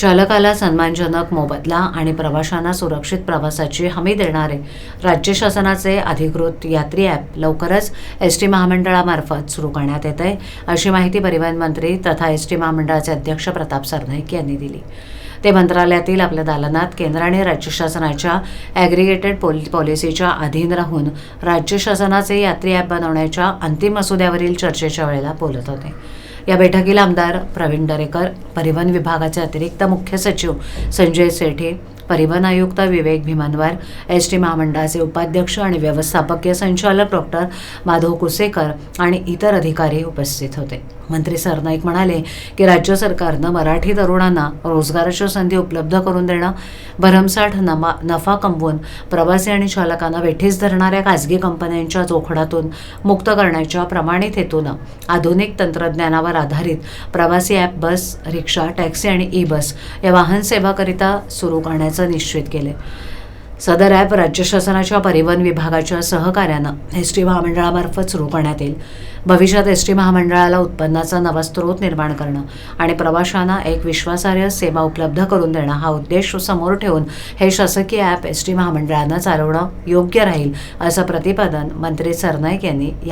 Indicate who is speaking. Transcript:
Speaker 1: चालकाला सन्मानजनक मोबदला आणि प्रवाशांना सुरक्षित प्रवासाची हमी देणारे राज्य शासनाचे अधिकृत यात्री ॲप लवकरच एस टी महामंडळामार्फत सुरू करण्यात येत आहे अशी माहिती परिवहन मंत्री तथा एस टी महामंडळाचे अध्यक्ष प्रताप सरनाईक यांनी दिली. ते मंत्रालयातील आपल्या दालनात केंद्र आणि राज्य शासनाच्या ॲग्रिगेटेड पॉलि पॉलिसीच्या अधीन राहून राज्य शासनाचे यात्री ॲप बनवण्याच्या अंतिम मसुद्यावरील चर्चेच्या वेळेला बोलत होते. या बैठकीला आमदार प्रवीण दरेकर परिवहन विभागाचे अतिरिक्त मुख्य सचिव संजय सेठे परिवहन आयुक्त विवेक भीमनवार एस टी महामंडळाचे उपाध्यक्ष आणि व्यवस्थापकीय संचालक डॉक्टर माधव कुसेकर आणि इतर अधिकारी उपस्थित होते. मंत्री सरनाईक म्हणाले की राज्य सरकारनं मराठी तरुणांना रोजगाराच्या संधी उपलब्ध करून देणं भरमसाठ नमा नफा कमवून प्रवासी आणि चालकांना वेठीस धरणाऱ्या खाजगी कंपन्यांच्या जोखडातून मुक्त करण्याच्या प्रमाणित हेतूनं आधुनिक तंत्रज्ञानावर आधारित प्रवासी ॲप बस रिक्षा टॅक्सी आणि ई बस या वाहन सेवाकरिता सुरू करण्याचं निश्चित केले. सदर ॲप राज्य शासनाच्या परिवहन विभागाच्या सहकार्यानं एस टी महामंडळामार्फत सुरू करण्यात येईल. भविष्यात एस टी महामंडळाला उत्पन्नाचा नवा स्रोत निर्माण करणं आणि प्रवाशांना एक विश्वासार्ह सेवा उपलब्ध करून देणं हा उद्देश समोर ठेवून हे शासकीय ॲप एस टी महामंडळानं चालवणं योग्य राहील असं प्रतिपादन मंत्री सरनाईक यांनी या